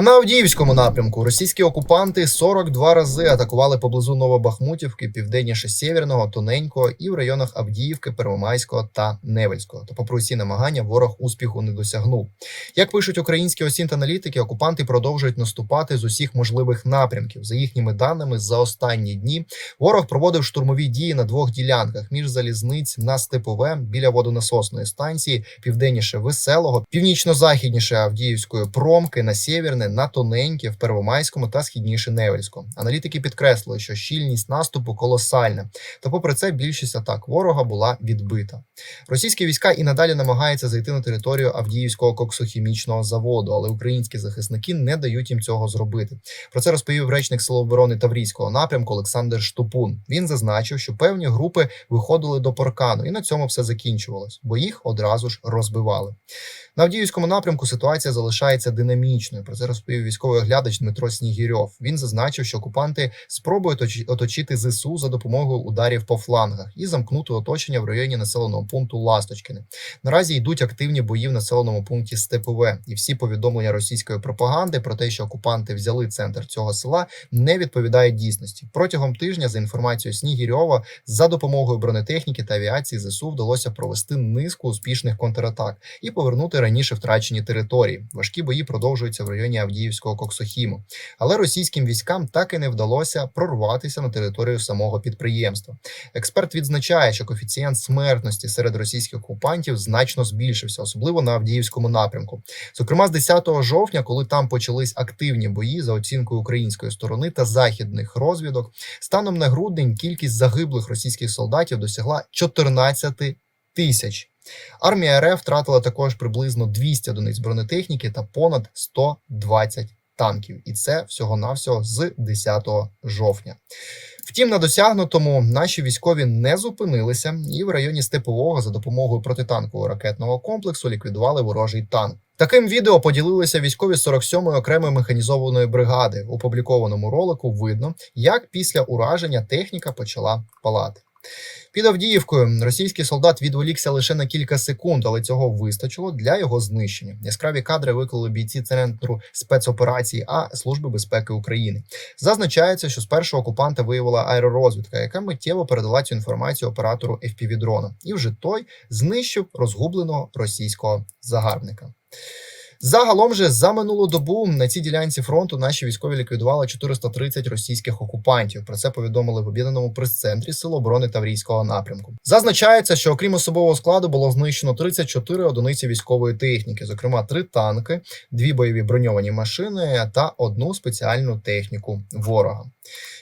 А на Авдіївському напрямку російські окупанти 42 рази атакували поблизу Новобахмутівки, південніше Сєвєрного, Тоненького і в районах Авдіївки, Первомайського та Невельського. Та попри усі намагання, ворог успіху не досягнув. Як пишуть українські осінт-аналітики, окупанти продовжують наступати з усіх можливих напрямків. За їхніми даними, за останні дні ворог проводив штурмові дії на двох ділянках між залізниць на Степове біля водонасосної станції, південніше Веселого, північно-західніше Авдіївської промки на Сєвєрне, на Тоненьке, в Первомайському та східніше Невельському. Аналітики підкреслили, що щільність наступу колосальна. Та попри це більшість атак ворога була відбита. Російські війська і надалі намагаються зайти на територію Авдіївського коксохімічного заводу, але українські захисники не дають їм цього зробити. Про це розповів речник Сил оборони Таврійського напрямку Олександр Штупун. Він зазначив, що певні групи виходили до паркану, і на цьому все закінчувалось, бо їх одразу ж розбивали. На Авдіївському напрямку ситуація залишається динамічною. Про це розповів військовий оглядач Дмитро Снігірьов. Він зазначив, що окупанти спробують оточити ЗСУ за допомогою ударів по флангах і замкнути оточення в районі населеного пункту Ласточкини. Наразі йдуть активні бої в населеному пункті Степове, і всі повідомлення російської пропаганди про те, що окупанти взяли центр цього села, не відповідають дійсності. Протягом тижня, за інформацією Снігірьова, за допомогою бронетехніки та авіації ЗСУ вдалося провести низку успішних контратак і повернути раніше втрачені території. Важкі бої продовжуються в районі Авдіївського Коксохіму, але російським військам так і не вдалося прорватися на територію самого підприємства. Експерт відзначає, що коефіцієнт смертності серед російських окупантів значно збільшився, особливо на Авдіївському напрямку. Зокрема, з 10 жовтня, коли там почались активні бої за оцінкою української сторони та західних розвідок, станом на грудень кількість загиблих російських солдатів досягла 14 тисяч. Армія РФ втратила також приблизно 200 одиниць бронетехніки та понад 120 танків, і це всього навсього з 10 жовтня. Втім, на досягнутому наші військові не зупинилися і в районі Степового за допомогою протитанкового ракетного комплексу ліквідували ворожий танк. Таким відео поділилися військові 47-ї окремої механізованої бригади. У опублікованому ролику видно, як після ураження техніка почала палати. Під Авдіївкою російський солдат відволікся лише на кілька секунд, але цього вистачило для його знищення. Яскраві кадри виклали бійці центру спецоперацій А Служби безпеки України. Зазначається, що спершу окупанта виявила аеророзвідка, яка миттєво передала цю інформацію оператору FPV-дрона. і вже той знищив розгубленого російського загарбника. Загалом же за минулу добу на цій ділянці фронту наші військові ліквідували 430 російських окупантів. Про це повідомили в об'єднаному прес-центрі Сил оборони Таврійського напрямку. Зазначається, що окрім особового складу було знищено 34 одиниці військової техніки, зокрема три танки, дві бойові броньовані машини та одну спеціальну техніку ворога.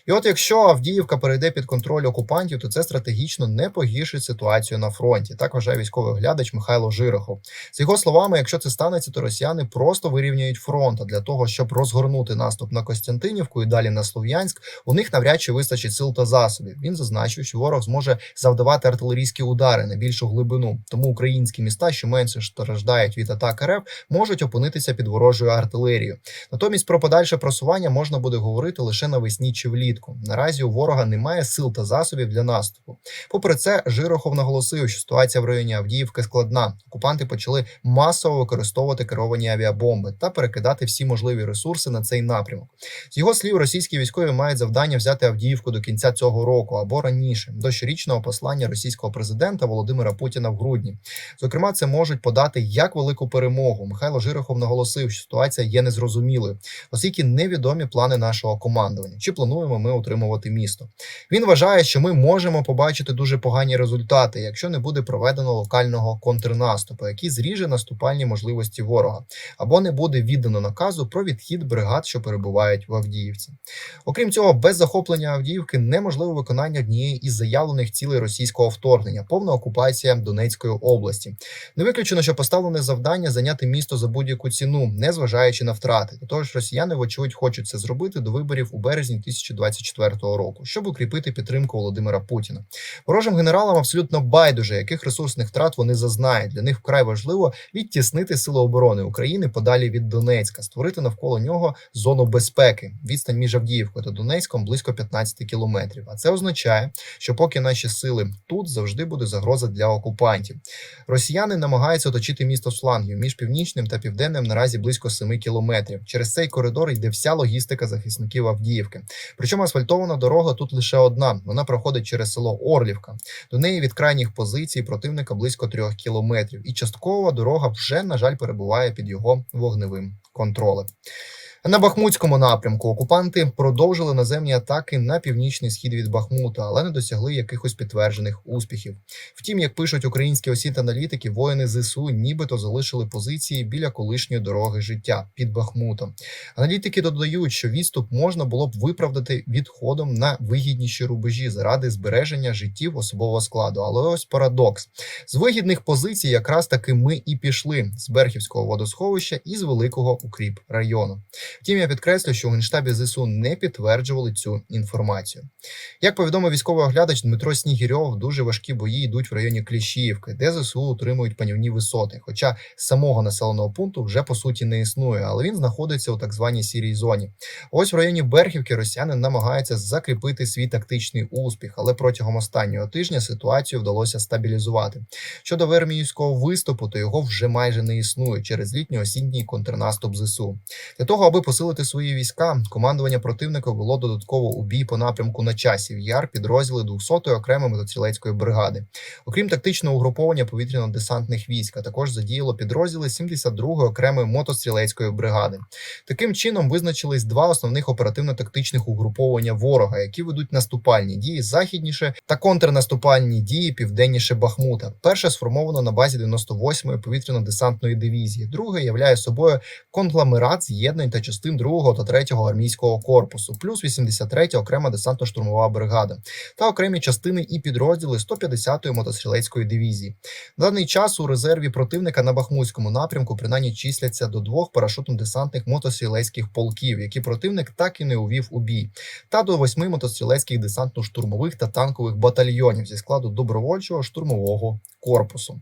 І от якщо Авдіївка перейде під контроль окупантів, то це стратегічно не погіршить ситуацію на фронті. Так вважає військовий оглядач Михайло Жирохов. З його словами, якщо це станеться, то росіяни просто вирівняють фронт. А для того, щоб розгорнути наступ на Костянтинівку і далі на Слов'янськ, у них навряд чи вистачить сил та засобів. Він зазначив, що ворог зможе завдавати артилерійські удари на більшу глибину. Тому українські міста, що менше страждають від атак РФ, можуть опинитися під ворожою артилерією. Натомість про подальше просування можна буде говорити лише навесні чи влітку. Наразі у ворога немає сил та засобів для наступу. Попри це, Жирохов наголосив, що ситуація в районі Авдіївки складна. Окупанти почали масово використовувати керовані авіабомби та перекидати всі можливі ресурси на цей напрямок. З його слів, російські військові мають завдання взяти Авдіївку до кінця цього року або раніше, до щорічного послання російського президента Володимира Путіна в грудні. Зокрема, це можуть подати як велику перемогу. Михайло Жирохов наголосив, що ситуація є незрозумілою, оскільки невідомі плани нашого командування. Чи плануємо ми утримувати місто? Він вважає, що ми можемо побачити дуже погані результати, якщо не буде проведено локального контрнаступу, який зріже наступальні можливості ворога, або не буде віддано наказу про відхід бригад, що перебувають в Авдіївці. Окрім цього, без захоплення Авдіївки неможливе виконання однієї із заявлених цілей російського вторгнення повна окупація Донецької області. Не виключено, що поставлене завдання зайняти місто за будь-яку ціну, не зважаючи на втрати. До того ж, росіяни, вочевидь, хочуть це зробити до виборів у березні 2024 року, щоб укріпити підтримку Володимира Путіна. Ворожим генералам абсолютно байдуже, яких ресурсних втрат вони зазнають. Для них вкрай важливо відтіснити сили оборони України подалі від Донецька, створити навколо нього зону безпеки. Відстань між Авдіївкою та Донецьком близько 15 кілометрів. А це означає, що поки наші сили тут завжди буде загроза для окупантів. Росіяни намагаються оточити місто з флангів між північним та південним наразі близько 7 кілометрів. Через цей коридор йде вся логістика захисників Авдіївки. Причому асфальтована дорога тут лише одна. Вона проходить через село Орлівка. До неї від крайніх позицій противника близько трьох кілометрів, і часткова дорога вже на жаль перебуває під його вогневим контролем. На Бахмутському напрямку окупанти продовжили наземні атаки на північний схід від Бахмута, але не досягли якихось підтверджених успіхів. Втім, як пишуть українські осінт аналітики, воїни ЗСУ нібито залишили позиції біля колишньої дороги життя під Бахмутом. Аналітики додають, що відступ можна було б виправдати відходом на вигідніші рубежі заради збереження життів особового складу. Але ось парадокс: з вигідних позицій якраз таки ми і пішли з Берхівського водосховища і з великого укріп району. Втім, я підкреслю, що у генштабі ЗСУ не підтверджували цю інформацію. Як повідомив військовий оглядач Дмитро Снігірьов, дуже важкі бої йдуть в районі Кліщіївки, де ЗСУ утримують панівні висоти. Хоча самого населеного пункту вже по суті не існує, але він знаходиться у так званій сірій зоні. Ось в районі Берхівки росіяни намагаються закріпити свій тактичний успіх, але протягом останнього тижня ситуацію вдалося стабілізувати. Щодо верміївського виступу, то його вже майже не існує через літньо-осінній контрнаступ ЗСУ. Для того, аби посилити свої війська, командування противника було додатково у бій по напрямку на часів яр підрозділи 200-ї окремої мотострілецької бригади. Окрім тактичного угруповання повітряно-десантних військ, а також задіяло підрозділи 72-ї окремої мотострілецької бригади. Таким чином визначились два основних оперативно-тактичних угруповання ворога, які ведуть наступальні дії західніше та контрнаступальні дії південніше Бахмута. Перше сформовано на базі 98-ї повітряно-десантної дивізії, друге являє собою конгломерат з'єднань та частин 2-го та 3-го армійського корпусу, плюс 83-я окрема десантно-штурмова бригада та окремі частини і підрозділи 150-ї мотострілецької дивізії. На даний час у резерві противника на Бахмутському напрямку принаймні числяться до двох парашутно-десантних мотострілецьких полків, які противник так і не увів у бій, та до восьми мотострілецьких десантно-штурмових та танкових батальйонів зі складу добровольчого штурмового корпусу.